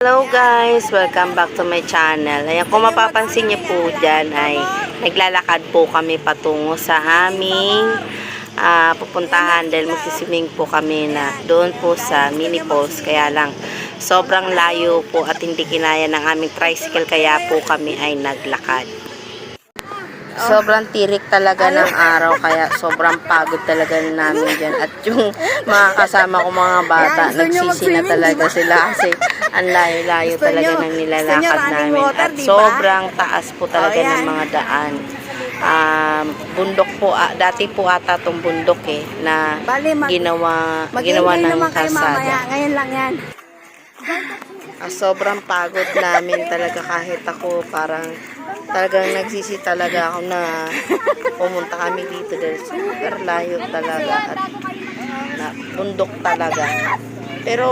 Hello guys! Welcome back to my channel. Ayan, kung mapapansin niyo po dyan ay naglalakad po kami patungo sa aming ah, pupuntahan dahil magsiswimming po kami na doon po sa mini falls. Kaya lang sobrang layo po at hindi kinaya ng aming tricycle kaya po kami ay naglakad. Sobrang tirik talaga ng araw kaya sobrang pagod talaga namin dyan. At yung mga kasama ko mga bata, nagsisi na talaga sila kasi ang layo-layo talaga ng nilalakad namin. At sobrang taas po talaga ng mga daan. Um, bundok po, ah, dati po ata tong bundok eh, na ginawa, ginawa ng kalsada. Ngayon lang yan. Ah, sobrang pagod namin talaga kahit ako parang talagang nagsisi talaga ako na pumunta kami dito dahil super layo talaga at na, bundok talaga. Pero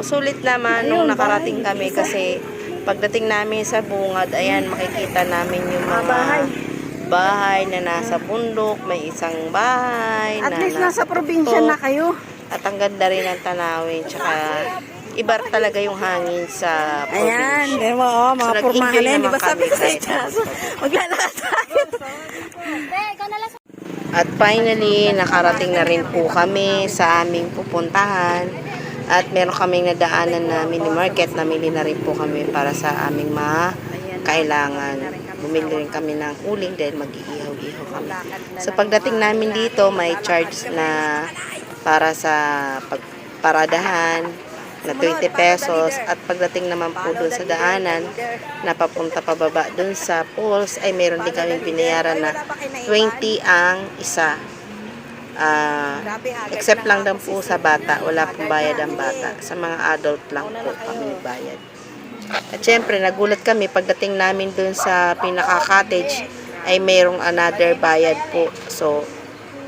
sulit naman nung nakarating kami kasi pagdating namin sa bungad, ayan makikita namin yung mga bahay na nasa bundok, may isang bahay At na least nasa probinsya na kayo. At ang ganda rin ng tanawin. Tsaka iba talaga yung hangin sa Ayan, probinsya. di ba, oh, mga So, pormahan na yan. Di ba sabi ko sa inyo, maglalakad tayo. At finally, nakarating na rin po kami sa aming pupuntahan. At meron kaming nadaanan na mini market. Namili na rin po kami para sa aming mga kailangan. Bumili rin kami ng uling dahil mag-iihaw-ihaw kami. So pagdating namin dito, may charge na para sa pagparadahan na 20 pesos at pagdating naman po dun sa daanan na papunta pababa dun sa pools ay meron din kami binayaran na 20 ang isa. Ah, except lang daw po sa bata. Wala pong bayad ang bata. sa mga adult lang po kami bayad at syempre nagulat kami pagdating namin dun sa pinaka cottage ay merong another bayad po. So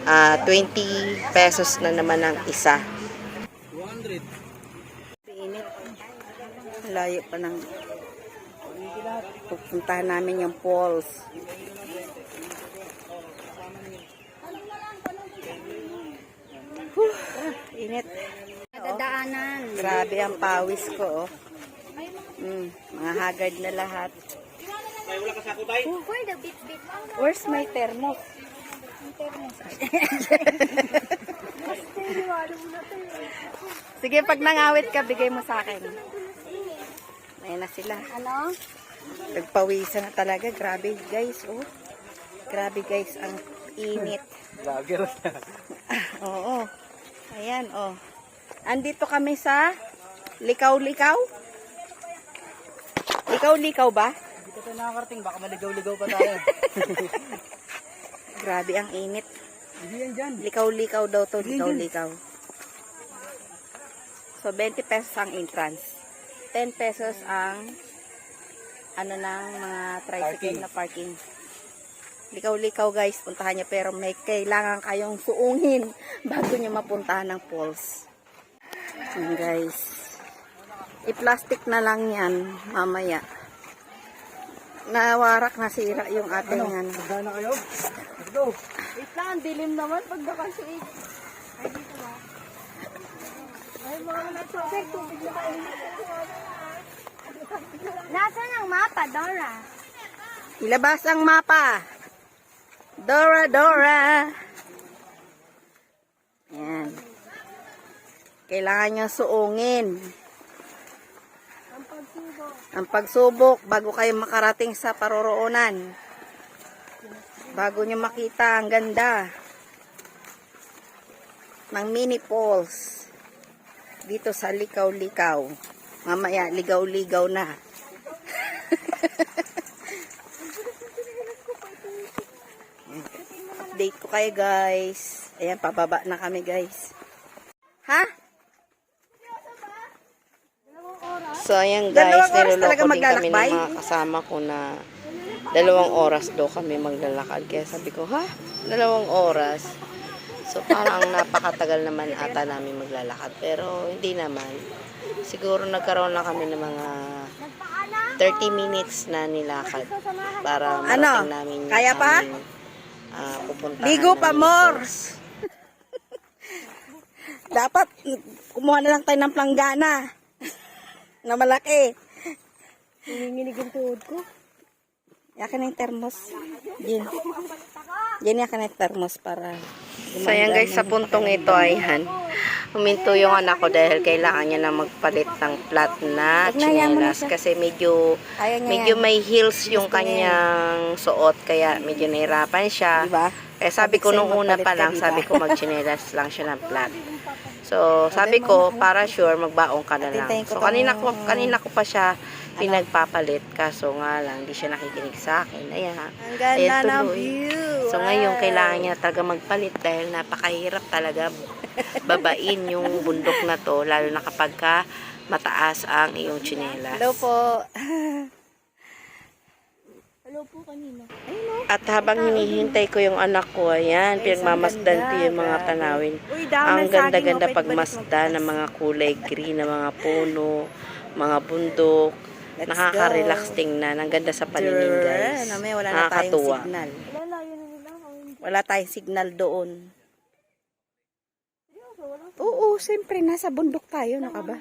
ah, 20 pesos na naman ang isa Layo pa ng pupuntahan namin yung falls. Huh, init. Dadaanan. Grabe ang pawis ko, oh. Mm, mga haggard na lahat. Where's my thermos? Sige, pag nangawit ka, bigay mo sa akin. Na sila. Ano? Nagpawisan na talaga. Grabe, guys, oh. Grabe, guys, ang init. Vlogger. Oo. Ayan, oh. Andito kami sa Likaw-Likaw. Likaw-Likaw ba? Hindi ka tayo nakakarating, baka maligaw-ligaw pa tayo. Grabe ang init. Likaw-likaw daw to, likaw-likaw. So, 20 pesos ang entrance. 10 pesos ang ano ng mga tricycle Parking. na parking. Likaw-likaw guys, puntahan niyo pero may kailangan kayong suungin bago niyo mapuntahan ng falls. Yan guys. I-plastic na lang yan mamaya. Nawarak nasira yung ating ano. Na kayo? Let's go. Wait lang, dilim naman pag nakasuig. Nasaan ang mapa, Dora? Ilabas ang mapa. Dora, Dora. Yan. Kailangan nyo suungin. Ang pagsubok bago kayo makarating sa paroroonan. Bago nyo makita ang ganda ng mini falls dito sa Likaw-Likaw. Mamaya, ligaw-ligaw na. Update ko kayo guys. Ayan, pababa na kami guys. Ha? So, ayan guys, niloloko din kami ng mga kasama ko na dalawang oras daw kami maglalakad. Kaya sabi ko, ha? Dalawang oras? So, parang napakatagal naman ata namin maglalakad. Pero, hindi naman. Siguro nagkaroon lang kami ng mga 30 minutes na nilakad para Ano? marating namin yung Kaya pa? aming, ah, pupuntahan Ligo pa, falls. Dapat, kumuha na lang tayo ng planggana. Na malaki. Nanginginig yung tuhod ko. Yakin yung thermos. Yan. Yan yakin yung thermos para So yan guys, sa puntong ito ay han. Huminto yung anak ko dahil kailangan niya na magpalit ng flat na chinelas kasi medyo medyo may heels yung kanyang suot kaya medyo nahirapan siya. Diba? Eh sabi ko nung una pa lang, diba? sabi ko magchinelas lang siya ng flat. So, sabi ko, para sure, magbaong ka na lang. So, kanina ko, kanina ko pa siya pinagpapalit. Kaso nga lang, hindi siya nakikinig sa akin. Ayan. Ang ganda Ayan, ng view. So, ngayon, kailangan niya talaga magpalit dahil napakahirap talaga babain yung bundok na to, lalo na kapag ka mataas ang iyong tsinelas. Hello po. Hello po kanina. At habang hinihintay ko yung anak ko, ayan, pinagmamasdan ko yung mga tanawin. Uy, Ang ng ganda-ganda oh, pagmasdan ng mga kulay green ng mga puno, mga bundok. Let's Nakaka-relax tingnan. Ang ganda sa paningin, guys. Ano, may wala na tayong signal. Wala, tayong signal doon. Oo, siyempre, nasa bundok tayo, no ka ba?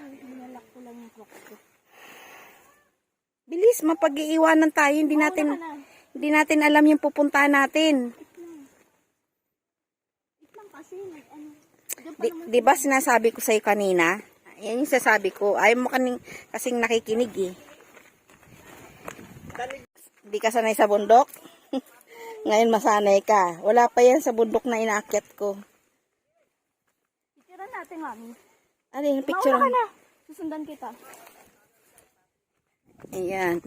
Bilis, mapag-iiwanan tayo, hindi natin, hindi natin alam yung pupuntahan natin. Ano. Di, di ba sinasabi ko sa'yo kanina? Yan yung sasabi ko. Ayaw mo kaning, kasing nakikinig eh. Di ka sanay sa bundok? Ngayon masanay ka. Wala pa yan sa bundok na inaakyat ko. Picturean natin, mami. Ano yung picture? Mauna ka na. Susundan kita. Ayan.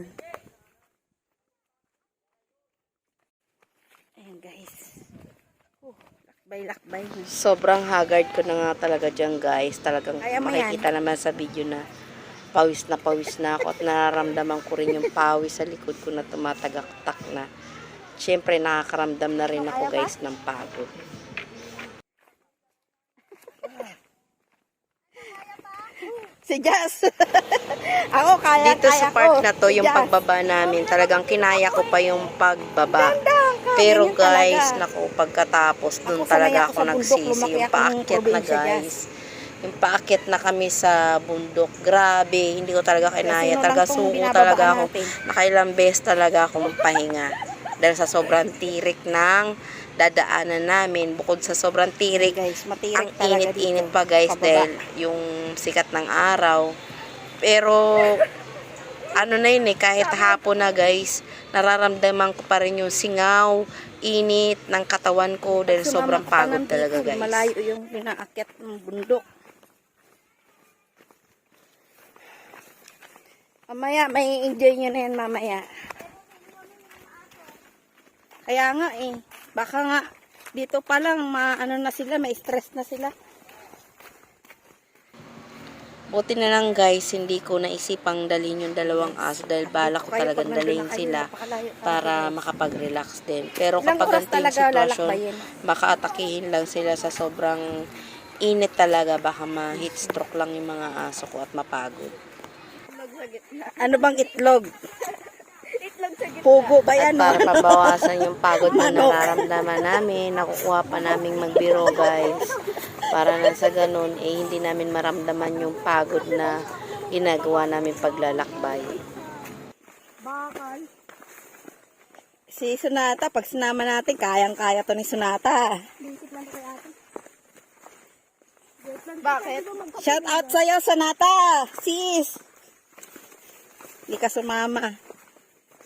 Ayan guys. Oh, lakbay-lakbay. Sobrang haggard ko na nga talaga dyan, guys. Talagang Kaya makikita naman sa video na pawis na pawis na ako at nararamdaman ko rin yung pawis sa likod ko na tumatagaktak na. Siyempre, nakakaramdam na rin ako, guys, ng pagod. Si Jazz. ako kaya, Dito kaya sa part ko. na to, yung Jazz. pagbaba namin, talagang kinaya ko pa yung pagbaba. Pero guys, naku, pagkatapos dun Ako talaga ako nagsisi. Yung paakyat na guys. Yung paakyat na kami sa bundok. Grabe, hindi ko talaga kinaya. Talaga suko talaga ako. Nakailang beses talaga ako magpahinga. Dahil sa sobrang tirik ng dadaanan namin. Bukod sa sobrang tirik, guys, ang init-init pa guys Pababa. dahil yung sikat ng araw. Pero ano na yun eh, kahit hapon na guys, nararamdaman ko pa rin yung singaw, init ng katawan ko dahil sobrang pagod talaga guys. Malayo yung pinaakyat ng bundok. Mamaya, may enjoy nyo na yan mamaya. Kaya nga eh, baka nga dito pa lang maano na sila, may stress na sila. Buti na lang guys, hindi ko naisipang dalhin yung dalawang aso dahil balak ko talagang dalhin sila para makapag-relax din. Pero kapag yung talaga sitwasyon, baka atakihin lang sila sa sobrang init talaga. Baka ma-heat stroke lang yung mga aso ko at mapagod. Ano bang itlog? Pugo ba At yan? para oh? mabawasan yung pagod na nararamdaman namin, nakukuha pa naming magbiro guys. Para na sa ganun, eh hindi namin maramdaman yung pagod na ginagawa namin paglalakbay. Bakal. Si Sunata, pag sinama natin, kayang-kaya to ni Sunata. Bakit? Shout out sa'yo, Sunata! Sis! Hindi ka sumama.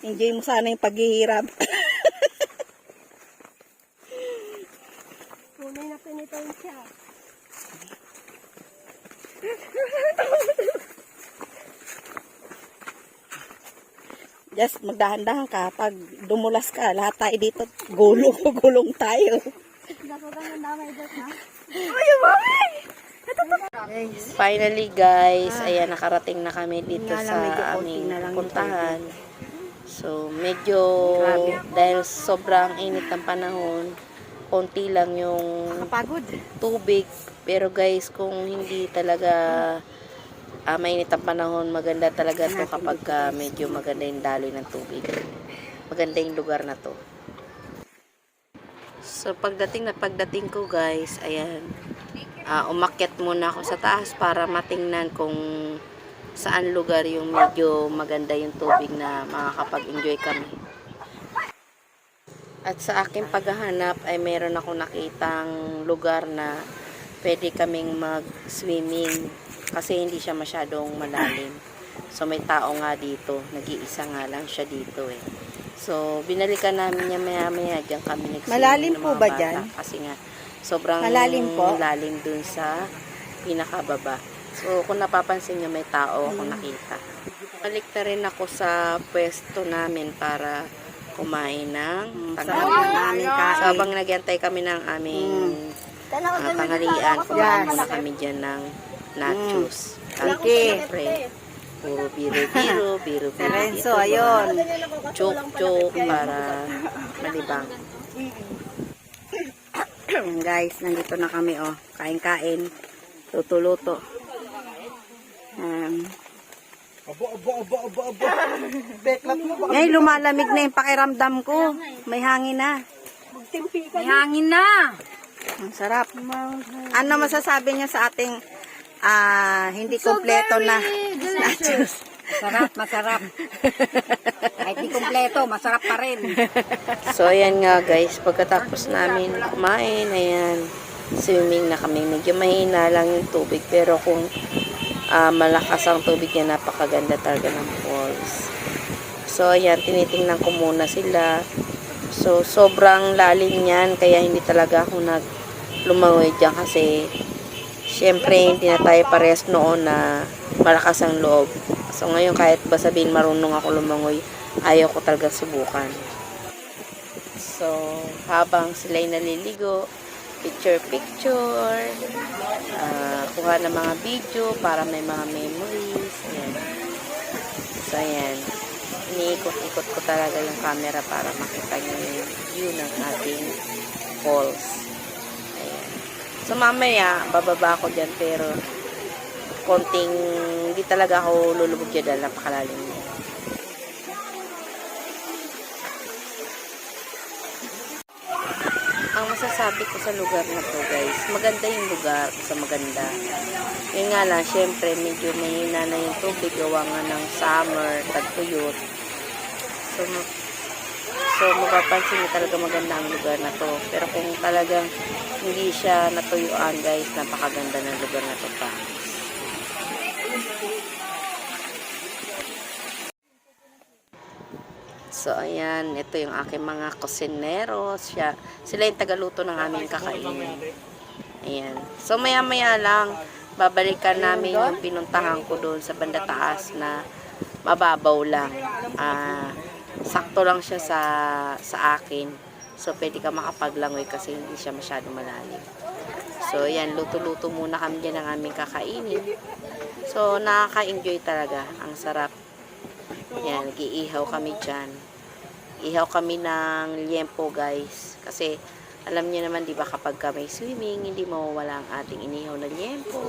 Enjoy mo sana yung paghihirap. Tunay na pinitong siya. Just magdahan-dahan ka. Pag dumulas ka, lahat tayo dito, gulong, gulong tayo. Nasutang ng damay dyan, ha? Finally guys, ayan nakarating na kami dito sa aming puntahan. So medyo dahil sobrang init ng panahon, konti lang yung tubig. Pero guys, kung hindi talaga ah, mainit ang panahon, maganda talaga to kapag ah, medyo maganda yung daloy ng tubig. Maganda yung lugar na to. So, pagdating na pagdating ko guys, ayan, ah, umakyat muna ako sa taas para matingnan kung saan lugar yung medyo maganda yung tubig na makakapag-enjoy kami. At sa aking paghahanap ay meron ako nakitang lugar na pwede kaming mag-swimming kasi hindi siya masyadong malalim. So may tao nga dito, nag-iisa nga lang siya dito eh. So binalikan namin niya maya maya diyan kami Malalim po ba dyan? Kasi nga sobrang Malalim po? lalim dun sa pinakababa. So kung napapansin niyo may tao ako Hmm. nakita. Balik na rin ako sa pwesto namin para kumain ng tanghalian. So, habang nagyantay kami ng aming Hmm. uh, tanghalian, kumain Yes. na kami dyan ng nachos. At Okay. syempre, puro biro-biro, biro-biro Lorenzo, ayun. Joke-joke para malibang. Guys, nandito na kami oh. Kain-kain. Luto-luto. Um, Abo, abo, abo, abo, abo. Beklat mo ba? ngayon, lumalamig na yung pakiramdam ko. May hangin na. May hangin na. Ang sarap. Ano masasabi niyo sa ating ah, hindi kompleto na nachos? Masarap, masarap. Kahit di kompleto, masarap pa rin. So, ayan nga guys, pagkatapos namin kumain, ayan, swimming na kami. Medyo mahina lang yung tubig, pero kung ah, malakas ang tubig niya, napakaganda talaga ng falls. So, ayan, tinitingnan ko muna sila. So, sobrang lalim niyan, kaya hindi talaga ako nag lumangoy dyan kasi syempre hindi na tayo parehas noon na malakas ang loob. So, ngayon kahit ba sabihin marunong ako lumangoy, ayaw ko talaga subukan. So, habang sila'y naliligo, picture-picture, ah, kuha ng mga video para may mga memories. Ayan. So, ayan. Iniikot-ikot ko talaga yung camera para makita nyo yung view ng ating falls. So, mamaya, bababa ako dyan, pero konting, hindi talaga ako lulubog dyan dahil napakalalim niya. ang masasabi ko sa lugar na to guys, maganda yung lugar sa maganda. Yun nga lang, syempre medyo mahina na yung tubig gawa nga ng summer, tagtuyot. So, so mapapansin niyo talaga maganda ang lugar na to. Pero kung talagang hindi siya natuyuan guys, napakaganda ng lugar na to pa. So, ayan, ito yung aking mga kusinero. Siya, sila yung tagaluto ng aming kakainin. Ayan. So, maya-maya lang, babalikan namin yung pinuntahan ko doon sa banda taas na mababaw lang. Ah, sakto lang siya sa, sa akin. So, pwede ka makapaglangoy kasi hindi siya masyadong malalim. So, ayan, luto-luto muna kami dyan ng aming kakainin. So, nakaka-enjoy talaga. Ang sarap. Yan, nag-iihaw kami dyan. Ihaw kami ng liempo, guys. Kasi, alam niyo naman, di ba, kapag ka may swimming, hindi mawawala ang ating inihaw na liempo.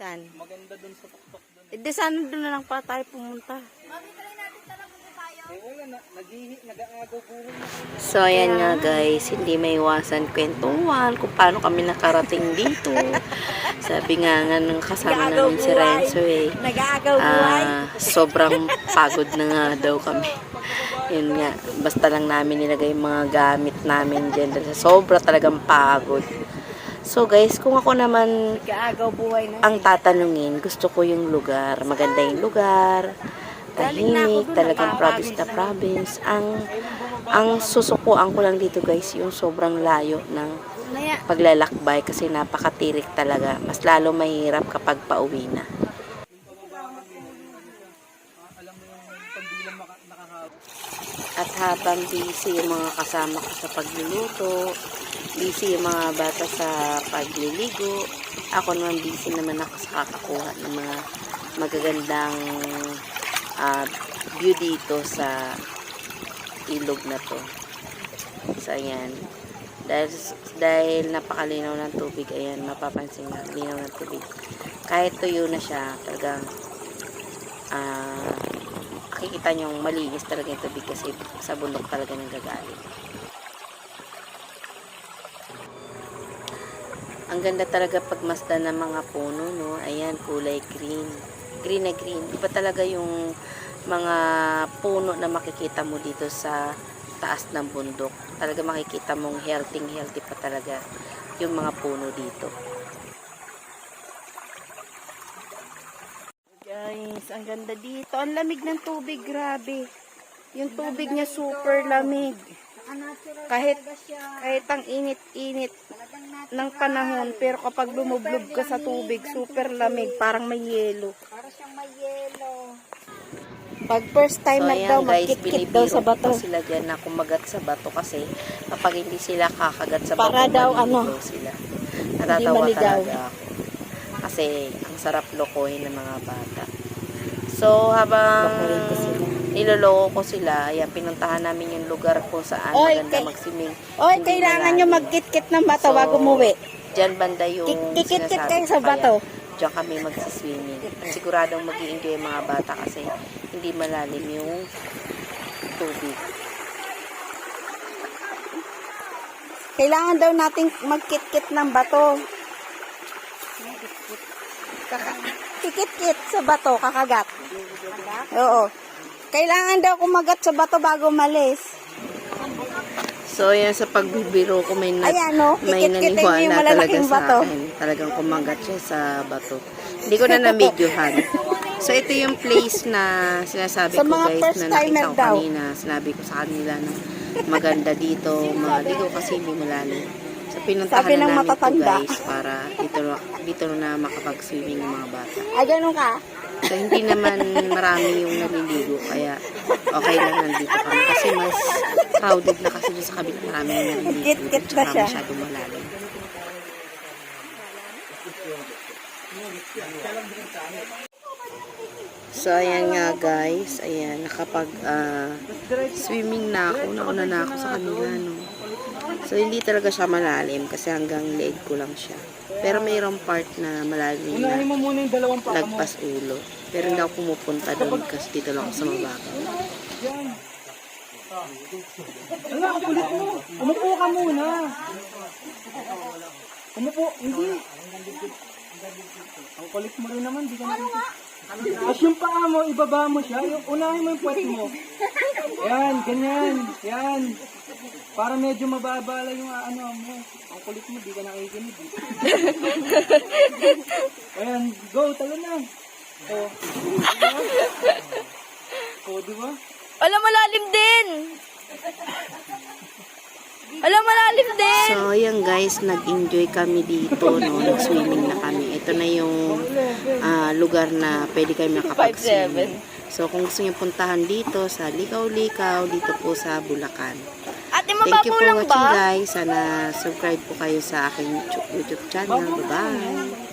Saan? Maganda dun sa tuktok dun. Eh, di sana doon na lang pa tayo pumunta. Eh, wala na. Naghihi, nag-aagaw buhol na. So, ayan nga, guys. Hindi may iwasan kwentuhan kung paano kami nakarating dito. Sabi nga nga ng kasama namin si Renzo, eh. Nag-aagaw buhay. Ah, sobrang pagod na nga daw kami. Yun nga, basta lang namin nilagay yung mga gamit namin dyan. Dahil sobra talagang pagod. So guys, kung ako naman buhay ang tatanungin, gusto ko yung lugar. Maganda yung lugar. Tahimik, talagang province na province. Ang ang susukuan ko lang dito guys, yung sobrang layo ng paglalakbay kasi napakatirik talaga. Mas lalo mahirap kapag pauwi na. At habang busy yung mga kasama ko sa pagluluto, busy yung mga bata sa pagliligo, ako naman busy naman ako sa kakakuha ng mga magagandang ah, view dito sa ilog na to. So, ayan. Dahil, dahil napakalinaw ng tubig, ayan, mapapansin na, linaw ng tubig. Kahit tuyo na siya, talagang, ah, makikita nyo malinis talaga yung tubig kasi sa bundok talaga nang gagaling. Ang ganda talaga pagmasdan ng mga puno, no? Ayan, kulay green. Green na green. Iba talaga yung mga puno na makikita mo dito sa taas ng bundok. Talaga makikita mong healthy, healthy pa talaga yung mga puno dito. Guys, ang ganda dito. Ang lamig ng tubig, grabe. Yung tubig niya super lamig. Kahit, kahit ang init-init ng panahon, pero kapag lumublob ka sa tubig, super lamig, parang may yelo. Para siyang may yelo. Pag first timer ayan, daw, guys, magkit-kit daw sa bato. sila dyan na kumagat sa bato kasi kapag hindi sila kakagat sa Para bato, daw, maliligaw ano, sila. Natatawa maligaw. talaga ako. Kasi ang sarap lokohin ng mga bata. So, habang Lokohin ko sila. niloloko ko sila, ayan, pinuntahan namin yung lugar kung saan Oy, maganda kay- mag-swimming. Oy, kailangan nyo magkit-kit ng bato So, bago umuwi. Diyan banda yung Kik- kikit-kit sinasabi kayo sa Kaya, bato. Diyan kami magsiswimming. Siguradong mag enjoy yung mga bata kasi hindi malalim yung tubig. Kailangan daw nating magkit-kit ng bato. Kaka- Kikit-kit sa bato, kakagat. Oo. Kailangan daw kumagat sa bato bago malis. So, yan sa pagbibiro ko may, na, Ayan, no? may yung naniwala talaga sa bato. akin. Talagang kumagat siya sa bato. Hindi ko na na-videohan. So, ito yung place na sinasabi Sa ko mga guys na nakita ko daw. kanina. Sinabi ko sa kanila na maganda dito. Maligo kasi hindi malalim. So, pinuntahan Sabi na ng namin to matatanda. guys para dito, na- dito na makapag-swimming yung mga bata. Ay, ganun ka. So, hindi naman marami yung naliligo. Kaya, okay lang nandito kami. Kasi mas crowded na kasi doon sa kabila marami yung naliligo. Kit-kit Tsaka na siya. masyadong malalim. So, ayan nga guys. Ayan, nakapag ah, swimming na ako. Nauna na ako sa kanila, no. So, hindi talaga siya malalim kasi hanggang leg ko lang siya. Pero mayroong part na malalim na Unahin mo muna yung dalawang paa mo. lagpas ulo. Pero hindi ako pumupunta doon kasi dito lang ako sa mababaw. Ala, ang kulit mo. Umupo ka muna. Umupo. Hindi. Ang kulit mo rin naman. Di ka ano nga? As yung paa mo, ibaba mo siya. Yung, unahin mo yung puwet mo. Yan, ganyan. Yan. Para medyo mababala yung ah, ano mo. Ang kulit mo, di ka nakikinig. Ayan, go, talo na. Oh. Oh, di ba? Alam, malalim din! Alam, malalim din! So, ayan guys, nag-enjoy kami dito, no? Nag-swimming na kami. Ito na yung ah, lugar na pwede kami makapag-swimming. So, kung gusto niyo puntahan dito sa Likaw-Likaw, dito po sa Bulacan. Ate, Thank you mababaw for lang watching ba? guys. Sana subscribe po kayo sa aking YouTube channel. Bye-bye!